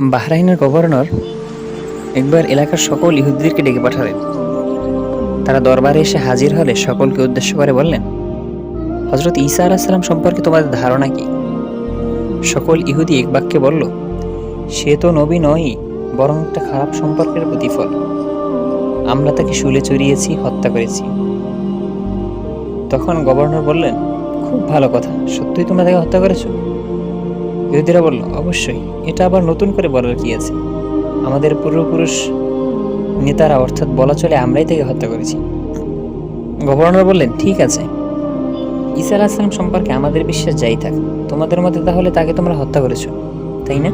বাহরাইনের governor একবার এলাকার সকল ইহুদিদেরকে ডেকে পাঠালেন। তারা দরবারে এসে হাজির হলে সকলকে উদ্দেশ্য করে বললেন হজরত ঈসা আলাহিসাল্লাম সম্পর্কে তোমাদের ধারণা কি? সকল ইহুদি এক বাক্যে বলল, সে তো নবী নয়ই, বরং একটা খারাপ সম্পর্কের প্রতিফল। আমরা তাকে শুলে চড়িয়েছি, হত্যা করেছি। তখন গভর্নর বললেন, খুব ভালো কথা, সত্যিই তোমরা তাকে হত্যা করেছ? ইহুদিরা বলল, অবশ্যই। এটা আবার নতুন করে বলার কি আছে? আমাদের পূর্বপুরুষ নেতারা, অর্থাৎ বলা চলে, আমরাই তাকে হত্যা করেছি। গভর্নর বললেন, ঠিক আছে। ঈসা আলাহিসাম সম্পর্কে আমাদের বিশ্বাস যাই থাক। তোমাদের মতে তাহলে তাকে তোমরা হত্যা করেছ, তাই না?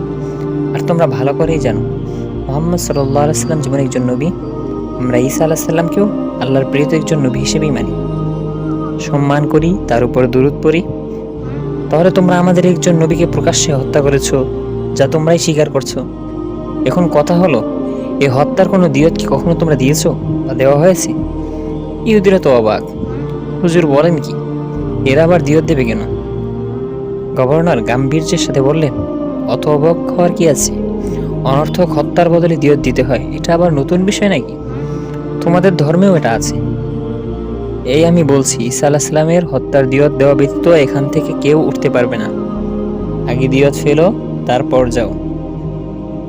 আর তোমরা ভালো করেই জানো, মোহাম্মদ সাল্লাহ আলাইসাল্লাম যেমন একজন নবী। আমরা ঈসা আলাহিসাল্লামকেও আল্লাহর প্রিয়ত একজন নবী হিসেবেই মানি। সম্মান করি, তার উপর দূরত পড়ি। তাহলে তোমরা আমাদের একজন নবীকে প্রকাশ্যে হত্যা করেছ, যা তোমরাই স্বীকার করছ। এখন কথা হলো এই হত্যার কোনো দিয়ত কি কখনো তোমরা দিয়েছ বা দেওয়া হয়েছে? ইহুদিরা তো অবাক। হুজুর বলেন কি, এরা আবার দিয়ত দেবে কেন? গভর্নর গাম্ভীর্যের সাথে বললেন, অত অবাক হওয়ার কি আছে? অনর্থক হত্যার বদলে দিয়ত দিতে হয়, এটা আবার নতুন বিষয় নাকি? তোমাদের ধর্মেও এটা আছে। এই আমি বলছি, ঈসা আলাহিসাল্লামের হত্যার দিয়ত দেওয়া ব্যতীত এখান থেকে কেউ উঠতে পারবে না। আগে দিয়ত ফেলো, তারপর যাও।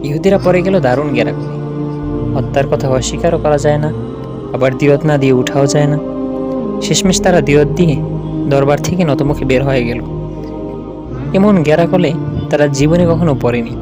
ইহুদিরা পরে গেল দারুণ গেরা করে হত্যার কথা অস্বীকারও করা যায় না, আবার দিয়ত না দিয়ে উঠাও যায় না। শেষমেশ তারা দিয়ত দিয়ে দরবার থেকে নতমুখে বের হয়ে গেল। এমন গেরা কলে তারা জীবনে কখনো পড়েনি।